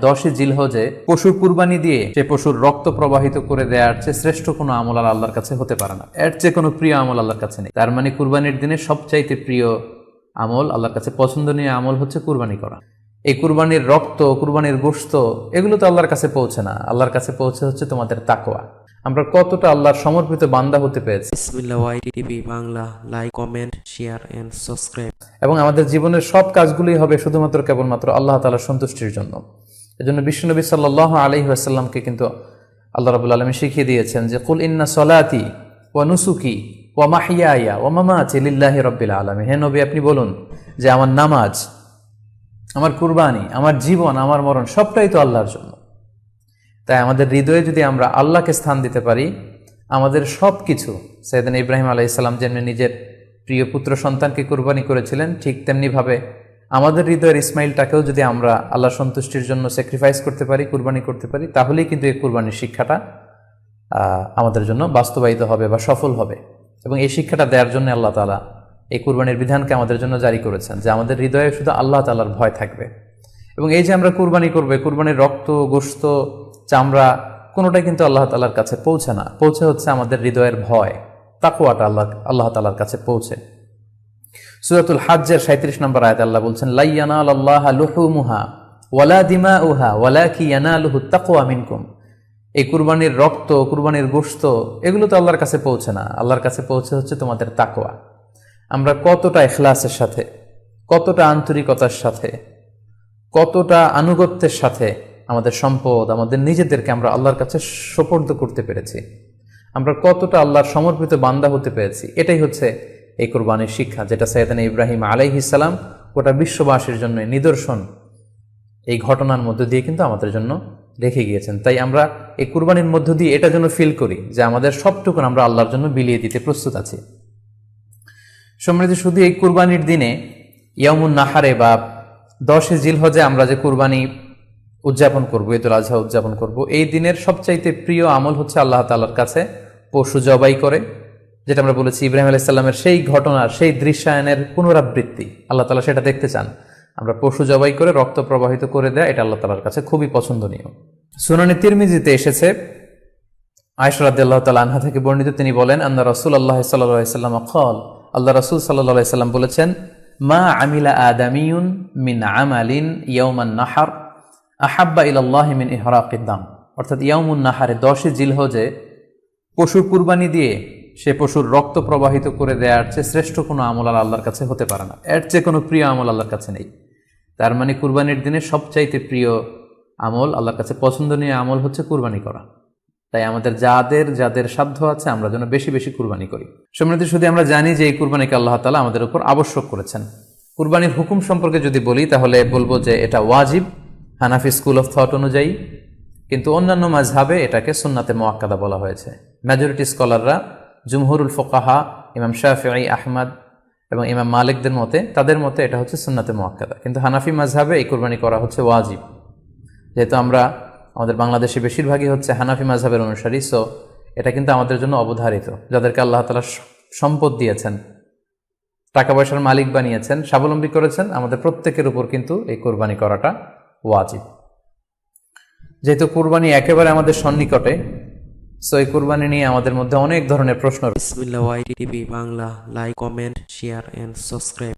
দশই জিলহজে পশুর কুরবানি দিয়ে সে পশুর রক্ত প্রবাহিত করে দেওয়ার চেয়ে শ্রেষ্ঠ কোনো আমল আর আল্লাহর কাছে হতে পারে না। এর চেয়ে কোনো প্রিয় আমল আল্লাহর কাছে নেই। তার মানে কুরবানির দিনে সবচাইতে প্রিয় আমল আল্লাহর কাছে পছন্দনীয় আমল হচ্ছে কুরবানি করা। এই কুরবানির রক্ত কুরবানির গোশত এগুলো তো আল্লাহর কাছে পৌঁছে না। আল্লাহর কাছে পৌঁছে হচ্ছে তোমাদের তাকোয়া আমরা কতটা আল্লাহর সমর্পিত বান্দা হতে পেরেছি। Bangla like comment share and subscribe. এবং আমাদের জীবনের সব কাজগুলোই হবে শুধুমাত্র কেবলমাত্র আল্লাহ তালার সন্তুষ্টির জন্য। এজন্য বিশ্বনবী সাল্লাহ আলহি আসাল্লামকে কিন্তু আল্লাহ রাবুল আলমী শিখিয়ে দিয়েছেন যে, কুল ইন্না সলাতি ওয়া নুসুকি ওয়া মাহিয়া ওয়া মামাতি লিল্লাহি রব্বিল আলমী হে নবী, আপনি বলুন যে, আমার নামাজ, আমার কুরবানি, আমার জীবন, আমার মরণ সবটাই তো আল্লাহর জন্য। তাই আমাদের হৃদয়ে যদি আমরা আল্লাহকে স্থান দিতে পারি, আমাদের সব কিছু সৈয়দিন ইব্রাহিম আলাইসাল্লাম যেমনি নিজের প্রিয় পুত্র সন্তানকে কুরবানি করেছিলেন, ঠিক তেমনিভাবে আমাদের হৃদয়ের ইসমাইলটাকেও যদি আমরা আল্লাহ সন্তুষ্টির জন্য স্যাক্রিফাইস করতে পারি, কুরবানি করতে পারি, তাহলেই কিন্তু এই কুরবানির শিক্ষাটা আমাদের জন্য বাস্তবায়িত হবে বা সফল হবে। এবং এই শিক্ষাটা দেওয়ার জন্য আল্লাহ তালা এই কুরবানির বিধানকে আমাদের জন্য জারি করেছেন, যে আমাদের হৃদয়ে শুধু আল্লাহ তালার ভয় থাকবে। এবং এই যে আমরা কুরবানি করবে, কুরবানির রক্ত গোস্ত চামড়া, কোনোটাই কিন্তু আল্লাহ তালার কাছে পৌঁছে না। পৌঁছে হচ্ছে আমাদের হৃদয়ের ভয় তাকুয়াটা আল্লাহ আল্লাহ তালার কাছে পৌঁছে। সুরাতুল হাজ্জের সাঁত্রিশ নম্বর আয়াত আল্লাহ বলছেন লাইয়ানাল আল্লাহ লুহুমুহা ওয়ালা দিমা উহা ওয়ালা কি ইয়ানালুহু তাকওয়া মিনকুম। এই কুরবানির রক্ত, কুরবানির গোশত, এগুলো তো আল্লাহর কাছে পৌঁছে না। আল্লাহর কাছে পৌঁছে হচ্ছে তোমাদের তাকওয়া। আমরা কতটা এখলাসের সাথে, কতটা আন্তরিকতার সাথে, কতটা আনুগত্যের সাথে আমাদের সম্পদ, আমাদের নিজেদেরকে আমরা আল্লাহর কাছে সোপর্দ করতে পেরেছি। আমরা কতটা আল্লাহর সমর্পিত বান্দা হতে পেরেছি। এটাই হচ্ছে এই কোরবানির শিক্ষা, যেটা সৈয়দান ইব্রাহিম আলাইহিসাল্লাম গোটা বিশ্ববাসীর জন্য নিদর্শন, এই ঘটনার মধ্য দিয়ে কিন্তু আমাদের জন্য রেখে গিয়েছেন। তাই আমরা এই কুরবানির মধ্য দিয়ে এটা যেন ফিল করি, যে আমাদের সবটুকুন আমরা আল্লাহর জন্য বিলিয়ে দিতে প্রস্তুত আছি। সমৃদ্ধি শুধু এই কুরবানির দিনে ইয়ামুন নাহারে বা দশে জিলহজে আমরা যে কুরবানি উদযাপন করব, ঈদুল আজহা উদযাপন করব, এই দিনের সবচাইতে প্রিয় আমল হচ্ছে আল্লাহ তালার কাছে পশু জবাই করে যেটা আমরা বলেছি ইব্রাহিম আলাইসাল্লামের সেই ঘটনার সেই দৃশ্যায়নের পুনরাবৃত্তি। আল্লাহ তালা সেটা দেখতে চান। আমরা পশু জবাই করে রক্ত প্রবাহিত করে দেয়, এটা আল্লাহ তালার কাছে খুবই পছন্দনীয়। সুনানি তিরমিজিতে এসেছে আয়সরাদ্দাল্লাহ তালা আনহা থেকে বর্ণিত, তিনি বলেন, আন্না রসুল আল্লাহ সাল্লাম কল আল্লাহ রসুল সাল্লাহ সাল্লাম বলেছেন, মা আমিলা আদামিউন মিন আমালিন ইয়ৌমান নাহার আহাব্বা ইলাল্লাহ মিন ইহরাকিদ্দাম অর্থাৎ ইয়ামুন নাহারে দশে জিলহজে পশুর কুরবানি দিয়ে সে পশুর রক্ত প্রবাহিত করে দেওয়ার চেয়ে শ্রেষ্ঠ কোনো আমল আর আল্লাহর কাছে হতে পারে না। এর চেয়ে কোনো প্রিয় আমল আল্লাহর কাছে নেই। তার মানে কুরবানির দিনে সবচাইতে প্রিয় আমল আল্লাহর কাছে পছন্দনীয় আমল হচ্ছে কুরবানি করা। তাই আমাদের যাদের যাদের সাধ্য আছে, আমরা যেন বেশি বেশি কুরবানি করি। সমৃদ্ধি শুধু আমরা জানি যে এই কুরবানিকে আল্লাহ তালা আমাদের উপর আবশ্যক করেছেন। কুরবানির হুকুম সম্পর্কে যদি বলি, তাহলে বলব যে এটা ওয়াজিব। হানাফি স্কুল অফ থট অনুযায়ী। কিন্তু অন্যান্য মাঝহাবে এটাকে সুন্নাতে মোয়াক্কাদা বলা হয়েছে। মেজরিটি স্কলাররা জুমহুরুল ফোকাহা, ইমাম শাফি আহমদ এবং ইমাম মালিকদের মতে, তাদের মতে এটা হচ্ছে সুন্নাতে মোয়াক্কাদা কিন্তু হানাফি মাঝহাবে এই কুরবানি করা হচ্ছে ওয়াজিব। যেহেতু আমরা, আমাদের বাংলাদেশে বেশিরভাগই হচ্ছে হানাফি মাঝহাবের অনুসারী সো এটা কিন্তু আমাদের জন্য অবধারিত। যাদেরকে আল্লাহ তালা সম্পদ দিয়েছেন টাকা পয়সার মালিক বানিয়েছেন, স্বাবলম্বী করেছেন, আমাদের প্রত্যেকের উপর কিন্তু এই কোরবানি করাটা ওয়াজিব। যেহেতু কুরবানি একেবারে আমাদের সন্নিকটে সো এই কুরবানি নিয়ে আমাদের মধ্যে অনেক ধরনের প্রশ্ন রয়েছে। Bangla, like, comment, share and subscribe